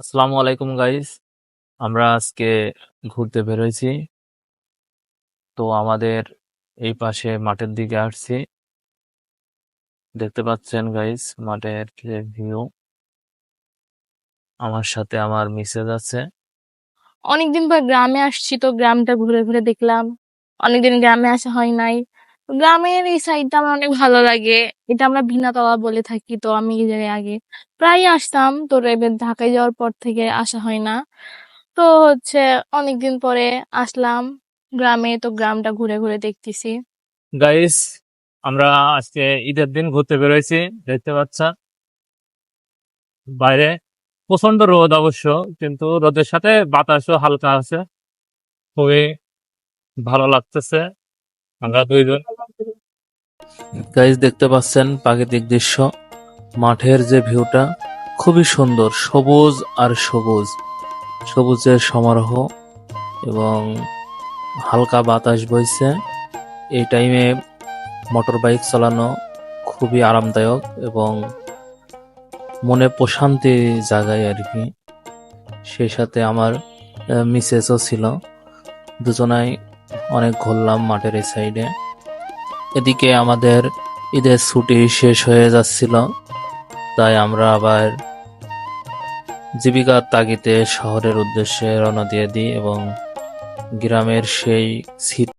আসসালামু আলাইকুম গাইস আমরা আজকে ঘুরতে বেরোইছি। তো আমাদের এই পাশে মাঠের দিকে আসছি। দেখতে পাচ্ছেন গাইস মাঠের যে ভিউ আমার সাথে আমার মিসেজ আছে। অনেকদিন পর গ্রামে আসছি, তো গ্রামটা ঘুরে ঘুরে দেখলাম। অনেকদিন গ্রামে আসা হয় নাই। গ্রামের এই সাইডটা আমার অনেক ভালো লাগে। এটা আমরা ভিনাতলা বলে থাকি, তো আমি আগে প্রায় আসতাম। তো এবার ঢাকায় যাওয়ার পর থেকে আসা হয় না। তো হচ্ছে অনেকদিন পরে আসলাম গ্রামে, তো গ্রামটা ঘুরে ঘুরে দেখতেছি। গাইস আমরা আজকে ঈদের দিন ঘুরতে বেরোইছি, দেখতে পাচ্ছেন বাইরে প্রচণ্ড রোদ অবশ্য, কিন্তু রোদের সাথে বাতাসও হালকা আছে। খুবই ভালো লাগতেছে। আমরা দুইজন গাইজ দেখতে পাচ্ছেন প্রাকৃতিক দৃশ্য। মাঠের যে ভিউটা, খুবই সুন্দর, সবুজ আর সবুজ। সবুজের সমারোহ এবং হালকা বাতাস বইছে। এই টাইমে মোটর বাইক চালানো খুবই আরামদায়ক এবং মনে প্রশান্তি জাগায় আর কি। সেই সাথে আমার মিসেসও ছিল। দুজনাই অনেক ঘুরলাম মাঠের এই সাইডে এদিকে আমাদের ঈদের ছুটি শেষ হয়ে যাচ্ছিল, তাই আমরা আবার জীবিকার তাগিতে শহরের উদ্দেশ্যে রওনা দিয়ে দিই এবং গ্রামের সেই স্মৃতি